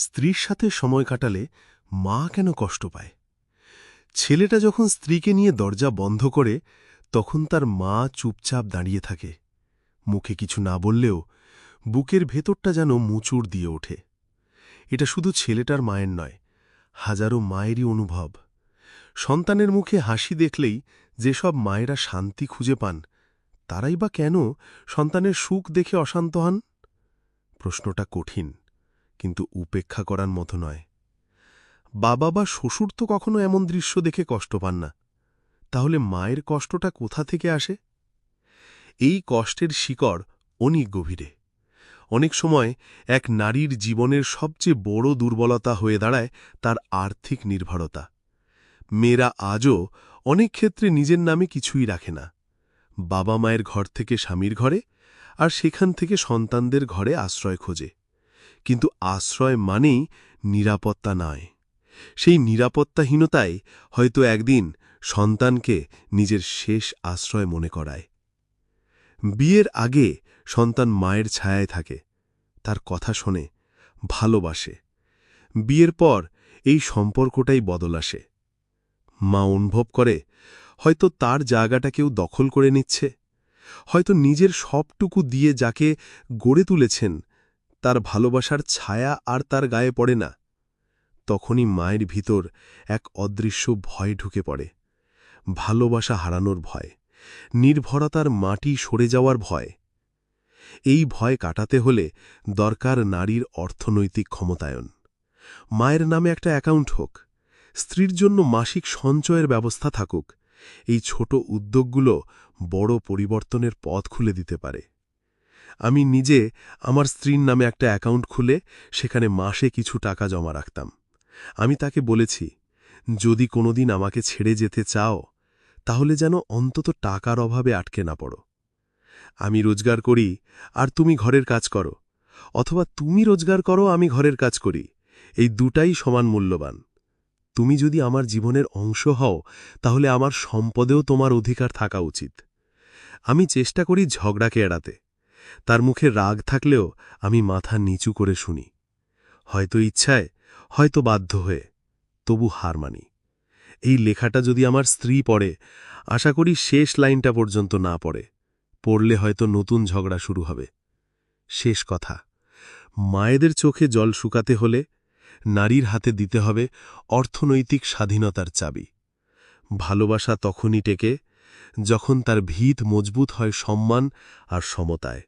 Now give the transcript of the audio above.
স্ত্রীর সাথে সময় কাটালে মা কেন কষ্ট পায়? ছেলেটা যখন স্ত্রীকে নিয়ে দরজা বন্ধ করে, তখন তার মা চুপচাপ দাঁড়িয়ে থাকে। মুখে কিছু না বললেও বুকের ভেতরটা যেন মুচুর দিয়ে ওঠে। এটা শুধু ছেলেটার মায়ের নয়, হাজারো মায়েরই অনুভব। সন্তানের মুখে হাসি দেখলেই যেসব মায়েরা শান্তি খুঁজে পান, তারাই বা কেন সন্তানের সুখ দেখে অশান্ত হন? প্রশ্নটা কঠিন। কিন্তু উপেক্ষা করার মতো নয়। বাবা বা শ্বশুর তো কখনো এমন দৃশ্য দেখে কষ্ট পান না। তাহলে মায়ের কষ্টটা কোথা থেকে আসে? এই কষ্টের শিকড় অনেক গভীরে। অনেক সময় এক নারীর জীবনের সবচেয়ে বড় দুর্বলতা হয়ে দাঁড়ায় তার আর্থিক নির্ভরতা। মেয়েরা আজও অনেক ক্ষেত্রে নিজের নামে কিছুই রাখে না। বাবা মায়ের ঘর থেকে স্বামীর ঘরে আর সেখান থেকে সন্তানদের ঘরে আশ্রয় খোঁজে। কিন্তু আশ্রয় মানেই নিরাপত্তা নয়। সেই নিরাপত্তাহীনতাই হয়তো একদিন সন্তানকে নিজের শেষ আশ্রয় মনে করায়। বিয়ের আগে সন্তান মায়ের ছায়ায় থাকে, তার কথা শোনে, ভালোবাসে। বিয়ের পর এই সম্পর্কটাই বদল আসে। মা অনুভব করে, হয়তো তার জায়গাটা কেউ দখল করে নিচ্ছে, হয়তো নিজের সবটুকু দিয়ে যাকে গড়ে তুলেছেন তার ভালোবাসার ছায়া আর তার গায়ে পড়ে না। তখনই মায়ের ভিতর এক অদৃশ্য ভয় ঢুকে পড়ে। ভালোবাসা হারানোর ভয়, নির্ভরতার মাটি সরে যাওয়ার ভয়। এই ভয় কাটাতে হলে দরকার নারীর অর্থনৈতিক ক্ষমতায়ন। মায়ের নামে একটা অ্যাকাউন্ট হোক, স্ত্রীর জন্য মাসিক সঞ্চয়ের ব্যবস্থা থাকুক। এই ছোট উদ্যোগগুলো বড় পরিবর্তনের পথ খুলে দিতে পারে। আমি নিজে আমার স্ত্রীর নামে একটা অ্যাকাউন্ট খুলে সেখানে মাসে কিছু টাকা জমা রাখতাম। আমি তাকে বলেছি, যদি কোনোদিন আমাকে ছেড়ে যেতে চাও, তাহলে যেন অন্তত টাকার অভাবে আটকে না পড়ো। আমি রোজগার করি, আর তুমি ঘরের কাজ করো, অথবা তুমি রোজগার করো, আমি ঘরের কাজ করি। এই দুটাই সমান মূল্যবান। তুমি যদি আমার জীবনের অংশ হও, তাহলে আমার সম্পদেও তোমার অধিকার থাকা উচিত। আমি চেষ্টা করি ঝগড়াকে এড়াতে। তার মুখে রাগ থাকলেও আমি মাথা নিচু করে শুনি। হয়তো ইচ্ছায়, হয়তো বাধ্য হয়ে, তবু হার মানি। এই লেখাটা যদি আমার স্ত্রী পড়ে, আশা করি শেষ লাইনটা পর্যন্ত না পড়ে। পড়লে হয়তো নতুন ঝগড়া শুরু হবে। শেষ কথা, মায়েদের চোখে জল শুকাতে হলে নারীর হাতে দিতে হবে অর্থনৈতিক স্বাধীনতার চাবি। ভালোবাসা তখনই টেকে যখন তার ভিত মজবুত হয় সম্মান আর সমতায়।